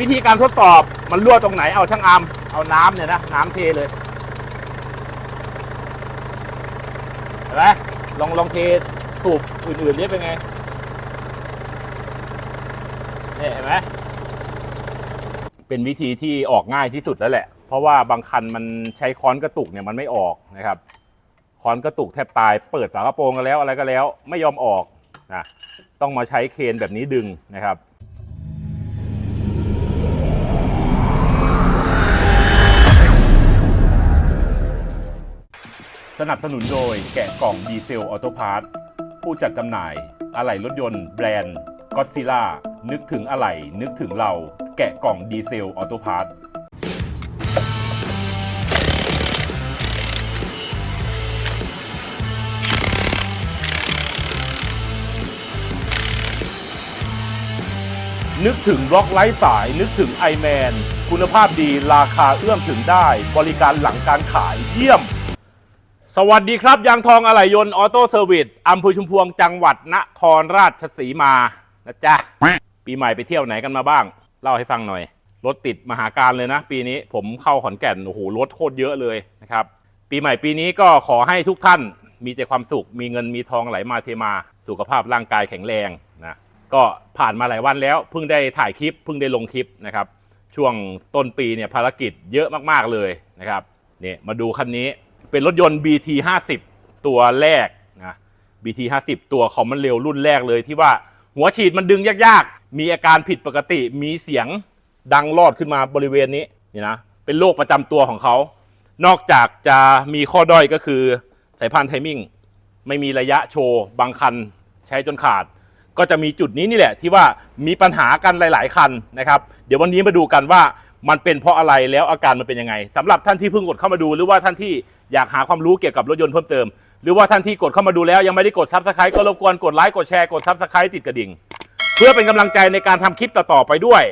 วิธีการทดสอบมันรั่วตรงไหนเอาช่างอามเอาน้ำเนี่ยนะน้ำเทเลยเห็นไหมลองลองเทสูบอื่นๆนี่เป็นไงเนี่ยเห็นไหมเป็นวิธีที่ออกง่ายที่สุดแล้วแหละ เพราะว่าบางคันมันใช้ค้อนกระตุกเนี่ยมันไม่ออกนะครับค้อนกระตุกแทบตาย เปิดฝากระโปรงกันแล้วอะไรก็แล้ว ไม่ยอมออกนะต้องมาใช้เคนแบบนี้ดึงนะครับ สนับสนุนโดยแกะกล่องดีเซลออโตพาร์ทผู้จัดจำหน่าย อะไหล่รถยนต์แบรนด์ก็ซิล่านึกถึงอะไหล่นึกถึงเรา แกะกล่องดีเซลออโตพาร์ทนึกถึงบล็อกไร้สาย นึกถึงไอแมนคุณภาพดีราคาเอื้อมถึงได้ บริการหลังการขายเยี่ยม สวัสดีครับ ยางทองอะไหล่ยนต์ออโต้เซอร์วิสอำเภอชุมพวงจังหวัดนครราชสีมานะจ๊ะ ปีใหม่ไปเที่ยวไหนกันมาบ้าง เล่าให้ฟังหน่อย รถติดมหาการเลยนะ ปีนี้ผมเข้าขอนแก่น โอ้โห รถโคตรเยอะเลยนะครับ ปีใหม่ปีนี้ก็ขอให้ทุกท่านมีแต่ความสุข มีเงินมีทองไหลมาเทมา สุขภาพร่างกายแข็งแรงนะ ก็ผ่านมาหลายวันแล้ว เพิ่งได้ถ่ายคลิป เพิ่งได้ลงคลิปนะครับ ช่วงต้นปีเนี่ยภารกิจเยอะมากๆเลยนะครับ เนี่ยมาดูคันนี้ เป็นรถยนต์ BT 50ตัวแรกนะ BT 50ตัวคอมมันเร็วรุ่นแรกเลยที่ว่าหัวฉีดมันดึงยากๆ มีอาการผิดปกติ มีเสียงดังรอดขึ้นมาบริเวณนี้นี่นะ เป็นโรคประจำตัวของเขา นอกจากจะมีข้อด้อยก็คือสายพานไทมิ่งไม่มีระยะโชว์บางคันใช้จนขาด ก็จะมีจุดนี้นี่แหละ ที่ว่ามีปัญหากันหลาย ๆ คันนะครับ เดี๋ยววันนี้มาดูกันว่ามันเป็นเพราะอะไรแล้วอาการมันเป็นยังไงสำหรับท่านที่เพิ่งกดเข้ามาดูหรือว่าท่านที่ อยากหาความรู้เกี่ยวกับรถยนต์เพิ่มเติม หรือว่าท่านที่กดเข้ามาดูแล้วยังไม่ได้กดซับสไครต์ก็รบกวนกดไลค์กดแชร์กดซับสไครต์ติดกระดิ่ง เพื่อเป็นกำลังใจในการทำคลิปต่อๆไปด้วย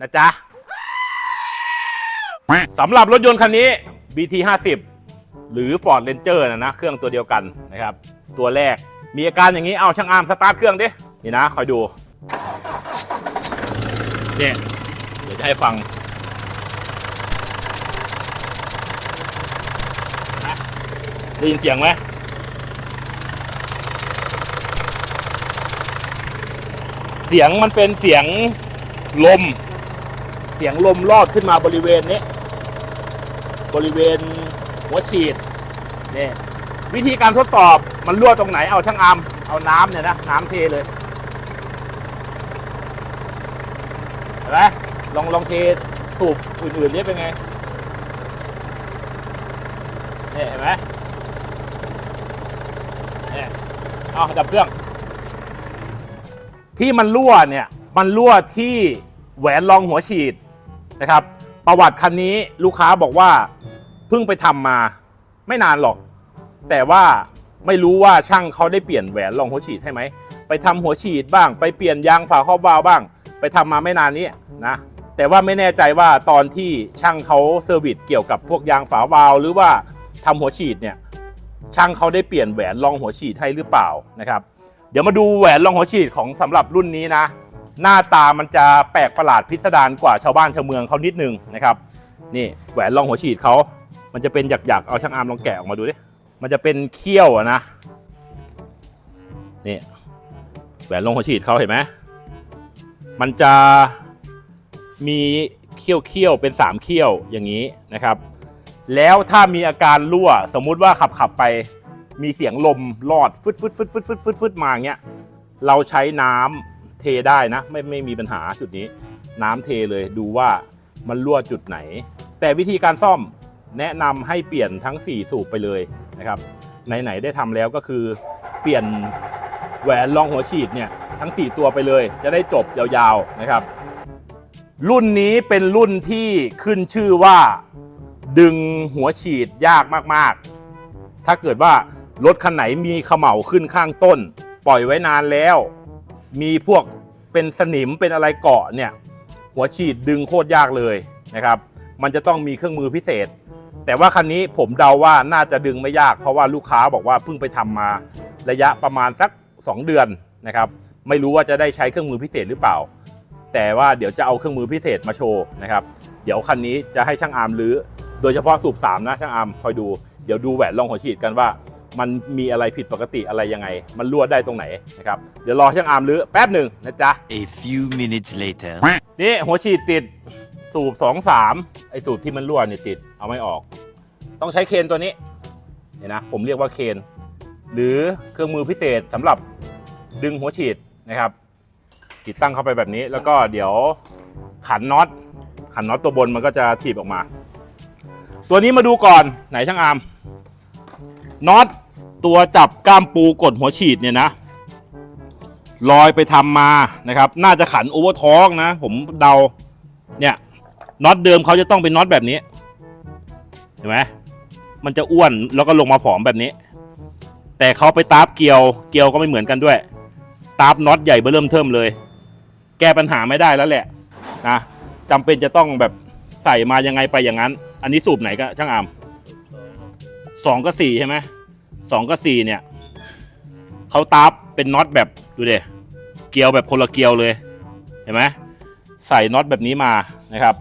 นะจ๊ะสำหรับรถยนต์คันนี้ BT 50หรือ Ford Ranger นะนะเครื่องตัวเดียวกันนะครับตัวแรกมีอาการอย่างนี้เอาช่างอาร์มสตาร์ทเครื่องดินี่นะคอยดูเนี่ยเดี๋ยวจะให้ฟังนะ ได้ยินเสียงไหมเสียงมันเป็นเสียงลม เสียงลมลอดขึ้นมาบริเวณนี้ บริเวณหัวฉีดนี่วิธีการทดสอบมันรั่วตรงไหนเอาช่างอามเอาน้ำเนี่ยนะน้ำเทเลยเห็นไหมลองลองเทสูบอื่นๆนี่เป็นไงนี่เห็นไหมนี่ เอาดับเครื่อง ที่มันรั่วเนี่ย มันรั่วที่แหวนรองหัวฉีดนะครับ ประวัติคันนี้ลูกค้าบอกว่าเพิ่งไปทำมาไม่นานหรอก แต่ว่าไม่รู้ว่าช่างเขาได้เปลี่ยนแหวนรองหัวฉีดให้ไหม ไปทำหัวฉีดบ้าง ไปเปลี่ยนยางฝาครอบวาล์วบ้าง ไปทำมาไม่นานนี้นะแต่ว่าไม่แน่ใจว่าตอนที่ช่างเขาเซอร์วิสเกี่ยวกับพวกยางฝาวาล์วหรือว่าทำหัวฉีดเนี่ย ช่างเขาได้เปลี่ยนแหวนรองหัวฉีดให้หรือเปล่านะครับ เดี๋ยวมาดูแหวนรองหัวฉีดของสำหรับรุ่นนี้นะ หน้าตามันจะแปลกประหลาดพิสดารกว่าชาวบ้านชาวเมืองเขานิดนึงนะครับ นี่แหวนรองหัวฉีดเขา มันจะเป็นหยักๆเอาช่างอาร์มลองแกะออกมาดูดิ มันจะเป็นเขี้ยวอะนะ นี่แหวนรองหัวฉีดเขาเห็นไหมมันจะมีเขี้ยวเขี้ยวๆเป็นสามเขี้ยวอย่างนี้นะครับ แล้วถ้ามีอาการรั่ว สมมุติว่าขับขับไป มีเสียงลมลอดฟึดฟึดฟึดฟึดฟึดฟึดฟึดมาอย่างเงี้ยเราใช้น้ำเทได้นะ ไม่ไม่มีปัญหาจุดนี้ น้ำเทเลยดูว่ามันรั่วจุดไหน แต่วิธีการซ่อมแนะนำให้เปลี่ยนทั้ง 4 สูบไปเลยนะครับไหนๆได้ทำแล้วก็คือเปลี่ยนแหวนรองหัวฉีดเนี่ยทั้ง 4 ตัวไปเลย จะได้จบยาวๆนะครับ รุ่นนี้เป็นรุ่นที่ขึ้นชื่อว่า ดึงหัวฉีดยากมากๆ ถ้าเกิดว่ารถคันไหนมีเขม่าขึ้นข้างต้น ปล่อยไว้นานแล้ว มีพวกเป็นสนิมเป็นอะไรเกาะเนี่ยหัวฉีดดึงโคตรยากเลยนะครับ มันจะต้องมีเครื่องมือพิเศษ แต่ว่าคันนี้ผมเดาว่าน่าจะดึงไม่ยาก เพราะว่าลูกค้าบอกว่าเพิ่งไปทำมาระยะประมาณสัก 2 เดือนนะครับ ไม่รู้ว่าจะได้ใช้เครื่องมือพิเศษหรือเปล่า แต่ว่าเดี๋ยวจะเอาเครื่องมือพิเศษมาโชว์นะครับ เดี๋ยวคันนี้จะให้ช่างอาร์มรื้อ โดยเฉพาะสูบ 3 นะช่างอาร์มคอยดู เดี๋ยวดูแหวนรองหัวฉีดกันว่า มันมีอะไรผิดปกติอะไรยังไง มันรั่วได้ตรงไหนนะครับ เดี๋ยวรอช่างอาร์มรื้อแป๊บหนึ่งนะจ๊ะ A few minutes later. นี่หัวฉีดติดสูบสองสามไอสูบที่มันรั่วเนี่ยติดเอาไม่ออก ต้องใช้เคนตัวนี้เนี่ยนะผมเรียกว่าเคน หรือเครื่องมือพิเศษสำหรับดึงหัวฉีดนะครับ ติดตั้งเข้าไปแบบนี้แล้วก็เดี๋ยวขันน็อตขันน็อตตัวบนมันก็จะถีบออกมา ตัวนี้มาดูก่อนไหนช่างอาร์มน็อตตัวจับก้ามปูกดหัวฉีดเนี่ยนะลอยไปทำมานะครับ น่าจะขันโอเวอร์ท้องนะ ผมเดาเนี่ยน็อตเดิมเขาจะต้องเป็นน็อตแบบนี้เห็นไหมมันจะอ้วนแล้วก็ลงมาผอมแบบนี้ แต่เขาไปตาบเกียวเกียวก็ไม่เหมือนกันด้วย ตาบน็อตใหญ่เบ้อเริ่มเทิมเลย แก้ปัญหาไม่ได้แล้วแหละนะจำเป็นจะต้องแบบใส่มายังไงไปอย่างนั้น อันนี้สูบไหนก็ช่างอามสองกับสี่ใช่ไหมสองกับสี่เนี่ยเขาตาบเป็นน็อตแบบดูเดเกลียวแบบคนละเกลียวเลยเห็นไหมใส่น็อตแบบนี้มานะครับ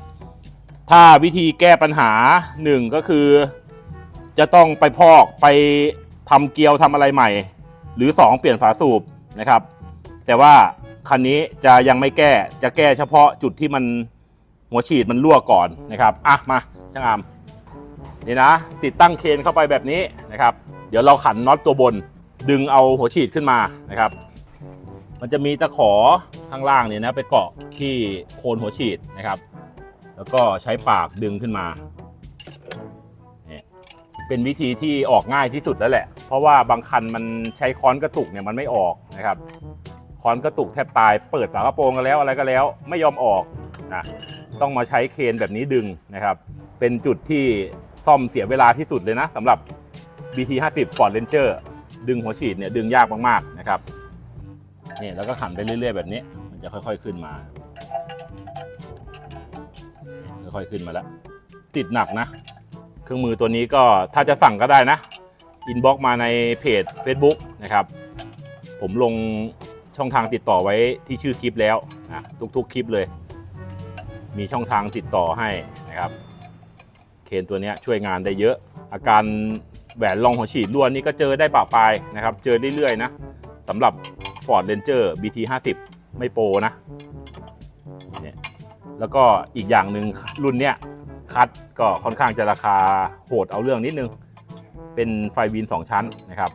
ถ้าวิธีแก้ปัญหาหนึ่งก็คือ จะต้องไปพอกไปทำเกลียวทำอะไรใหม่ หรือ 2 เปลี่ยนฝาสูบนะครับ แต่ว่าคันนี้จะยังไม่แก้จะแก้เฉพาะจุดที่มัน หัวฉีดมันรั่วก่อนนะครับอะมาช่างอามนี่นะ ติดตั้งเคนเข้าไปแบบนี้นะครับ เดี๋ยวเราขันน็อตตัวบน ดึงเอาหัวฉีดขึ้นมานะครับ มันจะมีตะขอข้างล่างเนี่ยนะไปเกาะที่โคนหัวฉีดนะครับ แล้วก็ใช้ปากดึงขึ้นมาเนี่ยเป็นวิธีที่ออกง่ายที่สุดแล้วแหละ เพราะว่าบางคันมันใช้ค้อนกระตุกเนี่ยมันไม่ออกนะครับค้อนกระตุกแทบตายเปิดฝากระโปรงกันแล้วอะไรก็แล้ว ไม่ยอมออกนะ ต้องมาใช้เคนแบบนี้ดึงนะครับ เป็นจุดที่ซ่อมเสียเวลาที่สุดเลยนะสำหรับ BT 50 Ford Ranger ดึงหัวฉีดเนี่ยดึงยากมากๆนะครับนี่แล้วก็ขันไปเรื่อย ๆ แบบนี้ มันจะค่อยๆขึ้นมา ค่อยๆขึ้นมาแล้ว ติดหนักนะ เครื่องมือตัวนี้ก็ถ้าจะสั่งก็ได้นะอินบ็อกมาในเพจ Facebook นะครับ ผมลงช่องทางติดต่อไว้ที่ชื่อคลิปแล้วนะทุกๆ คลิปเลย มีช่องทางติดต่อให้นะครับเคนตัวนี้ช่วยงานได้เยอะ อาการแหวนรองหัวฉีดรั่วนี่ก็เจอได้ป่าปลายนะครับ เจอเรื่อยๆนะสำหรับ Ford Ranger BT 50ไม่โปรนะเนี่ยแล้วก็อีกอย่างหนึ่งรุ่นเนี้ยคัดก็ค่อนข้างจะราคาโหดเอาเรื่องนิดนึง เป็นไฟวิน2 ชั้นนะครับ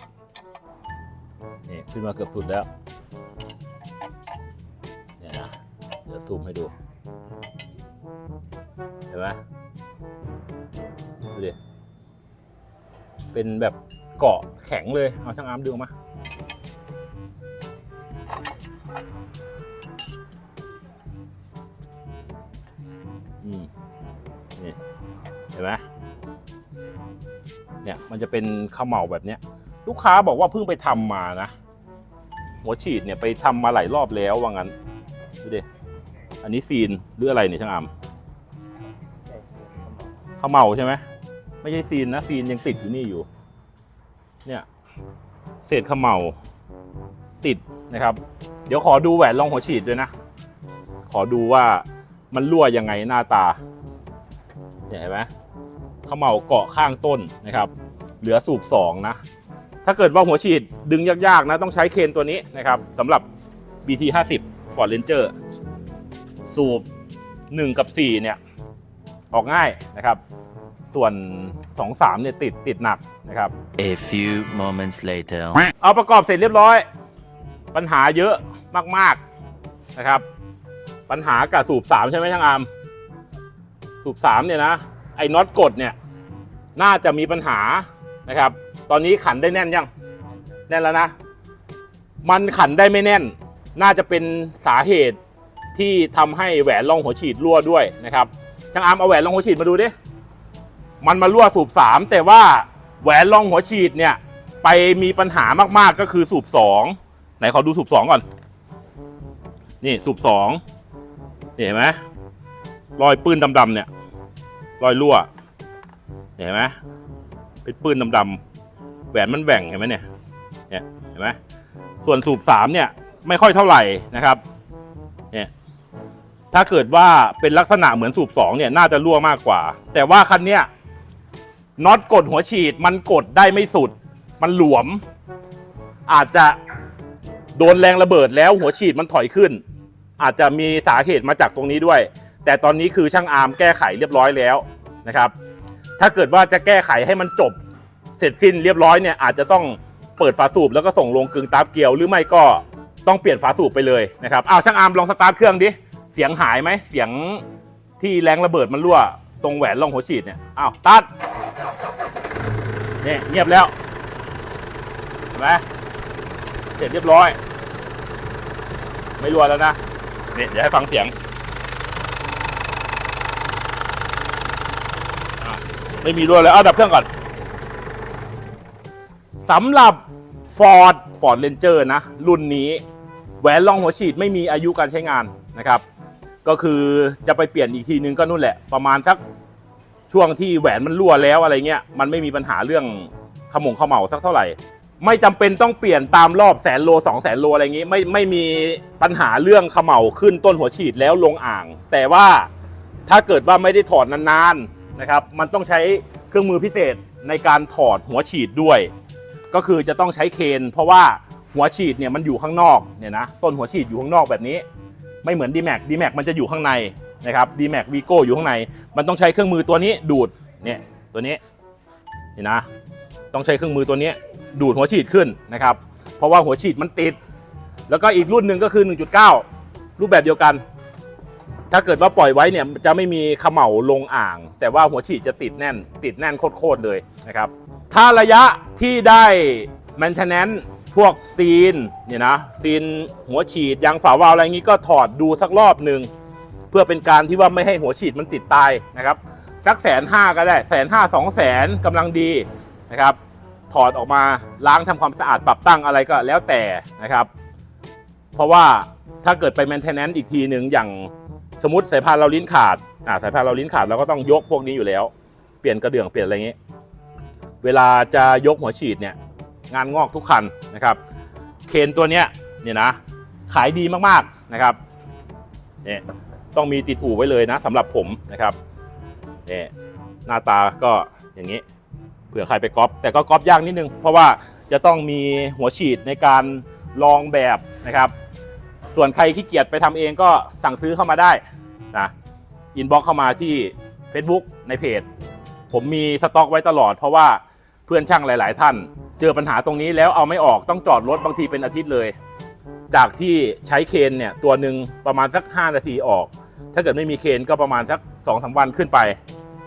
นี่ขึ้นมาเกือบสุดแล้วเนี่ยนะเดี๋ยวซูมให้ดู เห็นไหมดูดิเป็นแบบเกาะแข็งเลย เอาช่างอาร์มดูมาอืมนี่เห็นไหมเนี่ยมันจะเป็นข้าวเหมาแบบเนี้ย ลูกค้าบอกว่าเพิ่งไปทำมานะ หัวฉีดเนี่ยไปทำมาหลายรอบแล้วว่างั้นดูดิ อันนี้ซีนหรืออะไรเนี่ยช่างอามข้าวเมาใช่ไหมไม่ใช่ซีนนะซีนยังติดอยู่นี่อยู่ เนี่ยเศษข้าวเมาติดนะครับ เดี๋ยวขอดูแหวนรองหัวฉีดด้วยนะ ขอดูว่ามันรั่วยังไงหน้าตาเห็นไหมเขมเหลาเกาะข้างต้นนะครับ เหลือสูบ2นะถ้าเกิดว่าหัวฉีดดึงยากๆนะต้องใช้เคนตัวนี้นะครับสำหรับ BT 50 Ford Ranger สูบ 1 กับ 4 เนี่ย ออกง่ายนะครับ ส่วน 2 3 เนี่ยติดติดหนักนะครับ A few moments later. เอาประกอบเสร็จเรียบร้อย ปัญหาเยอะมากๆนะครับ ปัญหากับสูบสามใช่ไหมช่างอามสูบสามเนี่ยนะ ไอ้น็อตกดเนี่ย น่าจะมีปัญหานะครับ ตอนนี้ขันได้แน่นยัง แน่นแล้วนะ มันขันได้ไม่แน่น น่าจะเป็นสาเหตุ ที่ทำให้แหวนรองหัวฉีดรั่วด้วยนะครับช่างอามเอาแหวนรองหัวฉีดมาดูดิมันมารั่วสูบสามแต่ว่าแหวนรองหัวฉีดเนี่ยไปมีปัญหามากๆก็คือสูบสองไหนขอดูสูบสองก่อน นี่สูบสองเห็นไหมรอยปืนดำๆเนี่ยรอยรั่วเห็นไหมเป็นปืนดำๆแหวนมันแหว่งเห็นไหมเนี่ยเนี่ยเห็นไหมส่วนสูบสามเนี่ยไม่ค่อยเท่าไหร่นะครับเนี่ย ถ้าเกิดว่าเป็นลักษณะเหมือนสูบสองเนี่ยน่าจะรั่วมากกว่า แต่ว่าคันเนี้ยน็อตกดหัวฉีดมันกดได้ไม่สุด มันหลวม อาจจะโดนแรงระเบิดแล้วหัวฉีดมันถอยขึ้น อาจจะมีสาเหตุมาจากตรงนี้ด้วย แต่ตอนนี้คือช่างอาร์มแก้ไขเรียบร้อยแล้วนะครับ ถ้าเกิดว่าจะแก้ไขให้มันจบ เสร็จสิ้นเรียบร้อยเนี่ยอาจจะต้องเปิดฝาสูบแล้วก็ส่งลงกึ่งตาบเกลียวหรือไม่ก็ต้องเปลี่ยนฝาสูบไปเลยนะครับอ้าวช่างอาร์มลองสตาร์ทเครื่องดิ เสียงหายไหมเสียงที่แรงระเบิดมันรั่ว ตรงแหวนรองหัวฉีดเนี่ยอ้าวตาร์ทเนี่ยเงียบแล้วเห็นไหมเสร็จเรียบร้อย ไม่รั่วแล้วนะเนี่ยเดี๋ยวให้ฟังเสียงไม่มีรั่วแล้วเอาดับเครื่องก่อนสำหรับ Ford Ford Ranger นะ รุ่นนี้แหวนรองหัวฉีดไม่มีอายุการใช้งานนะครับ ก็คือจะไปเปลี่ยนอีกทีนึงก็นู่นแหละ ประมาณสักช่วงที่แหวนมันรั่วแล้วอะไรเงี้ยมันไม่มีปัญหาเรื่องขมงขมเหาสักเท่าไหร่ ไม่จำเป็นต้องเปลี่ยนตามรอบแสนโลสองแสนโลอะไรอย่างงี้ไม่ไม่มีปัญหาเรื่องขมเหาขึ้นต้นหัวฉีดแล้วลงอ่าง แต่ว่าถ้าเกิดว่าไม่ได้ถอดนานๆนะครับ มันต้องใช้เครื่องมือพิเศษในการถอดหัวฉีดด้วย ก็คือจะต้องใช้เคน เพราะว่าหัวฉีดเนี่ยมันอยู่ข้างนอกเนี่ยนะต้นหัวฉีดอยู่ข้างนอกแบบนี้ ไม่เหมือน d m a x d m a x มันจะอยู่ข้างในนะครับ d m a x Vigo อยู่ข้างใน มันต้องใช้เครื่องมือตัวนี้ดูดเนี่ยตัวนี้นี่นะต้องใช้เครื่องมือตัวนี้ดูดหัวฉีดขึ้นนะครับ เพราะว่าหัวฉีดมันติด แล้วก็อีกรุ่นหนึ่งก็คือ 1.9 รูปแบบเดียวกัน ถ้าเกิดว่าปล่อยไว้เนี่ยจะไม่มีขม่าลงอ่าง แต่ว่าหัวฉีดจะติดแน่น ติดแน่นโคตรๆเลยนะครับ ถ้าระยะที่ได้ maintenance พวกซีนเนี่ยนะซีนหัวฉีดยางฝาวาล์วอะไรอย่างนี้ก็ถอดดูสักรอบหนึ่งเพื่อเป็นการที่ว่าไม่ให้หัวฉีดมันติดตายนะครับสักแสนห้าก็ได้แสนห้าสองแสนกำลังดีนะครับ ถอดออกมาล้างทำความสะอาดปรับตั้งอะไรก็แล้วแต่นะครับ เพราะว่าถ้าเกิดไป maintenance อีกทีหนึ่งอย่างสมมติสายพานเราลิ้นขาดอ่าสายพานเราลิ้นขาดเราก็ต้องยกพวกนี้อยู่แล้ว เปลี่ยนกระเดื่องเปลี่ยนอะไรงนี้เวลาจะยกหัวฉีดเนี่ย งานงอกทุกคันนะครับเคนตัวเนี้ยเนี่ยนะขายดีมากๆนะครับเนี่ยต้องมีติดอู่ไว้เลยนะสำหรับผมนะครับเนี่ยหน้าตาก็อย่างนี้เผื่อใครไปก๊อปแต่ก็ก๊อปยากนิดนึง เพราะว่าจะต้องมีหัวฉีดในการลองแบบนะครับ ส่วนใครขี้เกียจไปทำเองก็สั่งซื้อเข้ามาได้นะอินบ็อกเข้ามาที่ Facebook ในเพจ ผมมีสต็อกไว้ตลอดเพราะว่าเพื่อนช่างหลาย ๆ ท่าน เจอปัญหาตรงนี้แล้วเอาไม่ออกต้องจอดรถบางทีเป็นอาทิตย์เลย จากที่ใช้เคนเนี่ยตัวหนึ่งประมาณสัก 5 นาทีออก ถ้าเกิดไม่มีเคนก็ประมาณสัก2อสวันขึ้นไป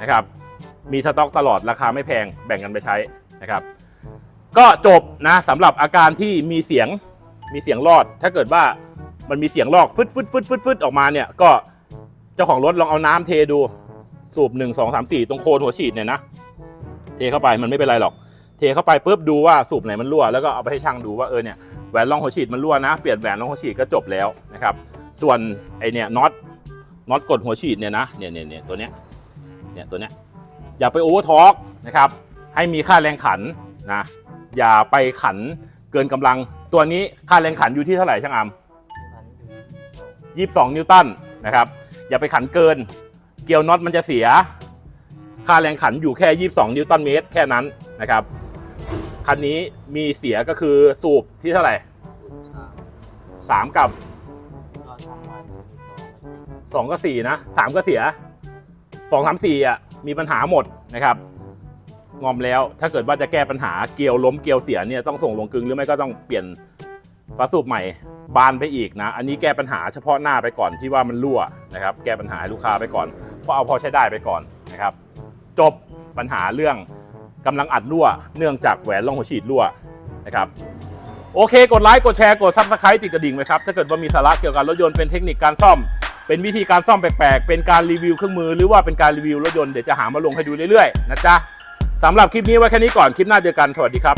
นะครับ มีสต็อกตลอดราคาไม่แพงแบ่งกันไปใช้นะครับ ก็จบนะสำหรับอาการที่มีเสียงมีเสียงรอด ถ้าเกิดว่ามันมีเสียงลอกฟึดฟึดฟึดฟึดฟึดออกมาเนี่ยก็เจ้าของรถลองเอาน้ำเทดูสูบหนึ่งสองสามสี่ตรงโคนหัวฉีดเนี่ยนะ เทเข้าไปมันไม่เป็นไรหรอก เทเข้าไปปุ๊บดูว่าสูบไหนมันรั่วแล้วก็เอาไปให้ช่างดูว่าเออเนี่ยแหวนรองหัวฉีดมันรั่วนะเปลี่ยนแหวนรองหัวฉีดก็จบแล้วนะครับ ส่วนไอเนี่ยน็อตน็อตกดหัวฉีดเนี่ยนะเนี่ยเนี่ยเนี่ยตัวเนี้ยเนี่ยตัวเนี้ยอย่าไปโอเวอร์ทอร์กนะครับให้มีค่าแรงขันนะอย่าไปขันเกินกำลังตัวนี้ค่าแรงขันอยู่ที่เท่าไหร่ช่างอาม22นิวตันนะครับอย่าไปขันเกิน เกลียวน็อตมันจะเสีย ค่าแรงขันอยู่แค่ 22 นิวตันเมตรแค่นั้นนะครับ คันนี้มีเสียก็คือสูบที่เท่าไหร่3กับ2ก็4นะ3ก็เสีย2 3 4อะมีปัญหาหมดนะครับ งอมแล้วถ้าเกิดว่าจะแก้ปัญหาเกลียวล้มเกลียวเสียเนี่ยต้องส่งลงกึงหรือไม่ก็ต้องเปลี่ยนฝาสูบใหม่บานไปอีกนะ อันนี้แก้ปัญหาเฉพาะหน้าไปก่อนที่ว่ามันรั่วนะครับ แก้ปัญหาให้ลูกค้าไปก่อนเพราะเอาพอใช้ได้ไปก่อนนะครับ จบปัญหาเรื่อง กำลังอัดรั่ว เนื่องจากแหวนล่องหัวฉีดรั่วนะครับโอเค กดไลค์ กดแชร์ กดซับสไครต์ติดกระดิ่งไว้ครับ ถ้าเกิดว่ามีสาระเกี่ยวกับรถยนต์เป็นเทคนิคการซ่อม เป็นวิธีการซ่อมแปลกๆ เป็นการรีวิวเครื่องมือ หรือว่าเป็นการรีวิวรถยนต์ เดี๋ยวจะหามาลงให้ดูเรื่อยๆ นะจ๊ะสำหรับคลิปนี้ไว้แค่นี้ก่อน คลิปหน้าเจอกัน สวัสดีครับ